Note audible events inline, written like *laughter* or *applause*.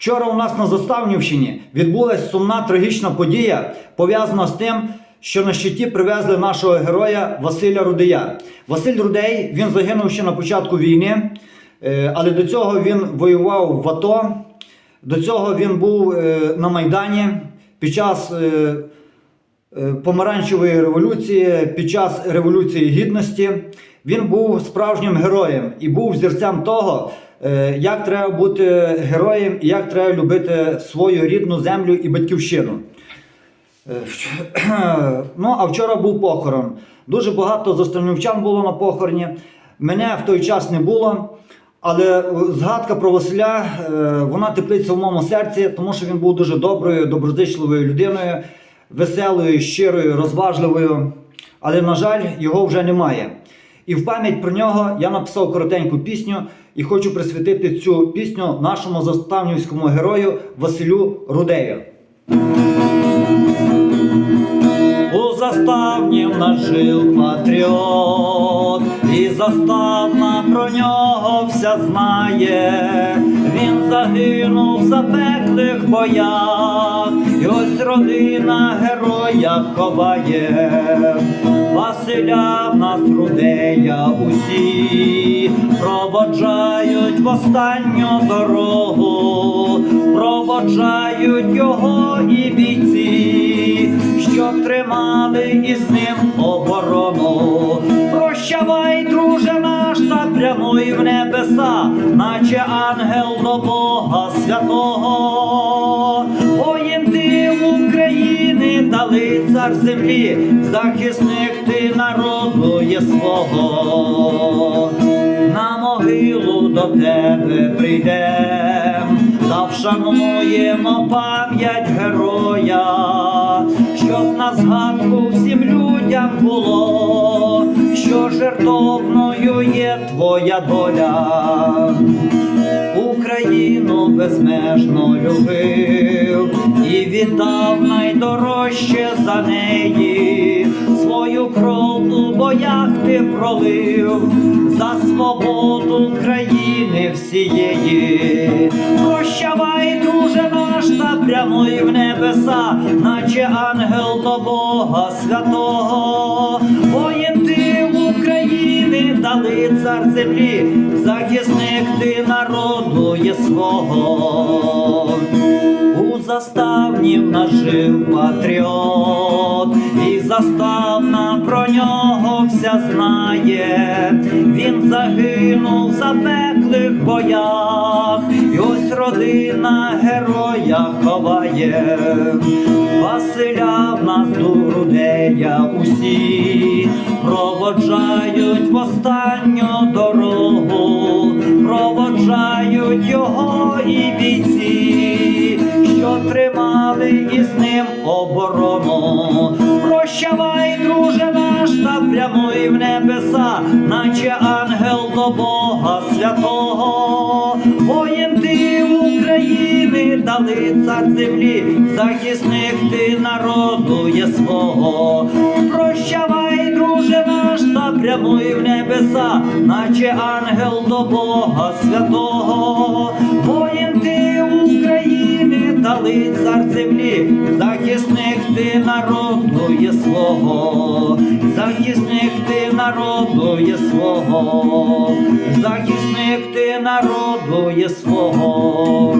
Вчора у нас на Заставнівщині відбулася сумна трагічна подія, пов'язана з тим, що на щиті привезли нашого героя Василя Рудея. Василь Рудей він загинув ще на початку війни, е, але до цього він воював в АТО. До цього він був е, на Майдані під час е, помаранчевої революції, під час Революції Гідності. Він був справжнім героєм і був зірцем того, е, як треба бути героєм і як треба любити свою рідну землю і батьківщину. Е, *clears throat* Ну, а вчора був похорон. Дуже багато заставнівчан було на похороні. Мене в той час не було. Але е, згадка про Василя, е, вона теплиться в моєму серці, тому що він був дуже доброю, доброзичливою людиною, веселою, щирою, розважливою. Але, на жаль, його вже немає. І в пам'ять про нього я написав коротеньку пісню і хочу присвятити цю пісню нашому заставнівському герою Василю Рудею. У заставнім наш жив патріот, і заставна про нього вся знає. Він загинув в запеклих боях, і ось родина героя ховає. Василя в нас рудея усі проводжають в останню дорогу, проводжають його і бійці, що тримали із ним оборону. Прощавай, прямуй в небеса, наче ангел до Бога святого. Воїн України та лицар землі, захисник ти народу є свого. На могилу до тебе прийдем, та вшануємо пам'ять героя, щоб на згадку всім людям було, що жертовною є твоя доля. Україну безмежно любив і віддав найдорожче за неї. Свою кров у боях ти пролив за свободу країни всієї. Прощавай, друже наш, та прямуй в небеса, наче ангел до Бога святого. України цар землі, захисник ти народу є свого. У заставнів нажив патріот, заставна про нього вся знає. Він загинув в запеклих боях, і ось родина героя ховає. Василя в нас до грудея усі проводжають в останню дорогу, проводжають його і бійці, що тримали із ним оборону. Прощавай, друже наш, та прямуй в небеса, наче ангел до Бога святого. Воїн ти України та лицар землі, захисник ти народу є свого. Прощавай, друже наш, та прямуй в небеса, наче ангел до Бога святого. Воїн ти України цар землі, захисник ти народу є свого, захисник ти народу є свого, захисник ти народу є свого.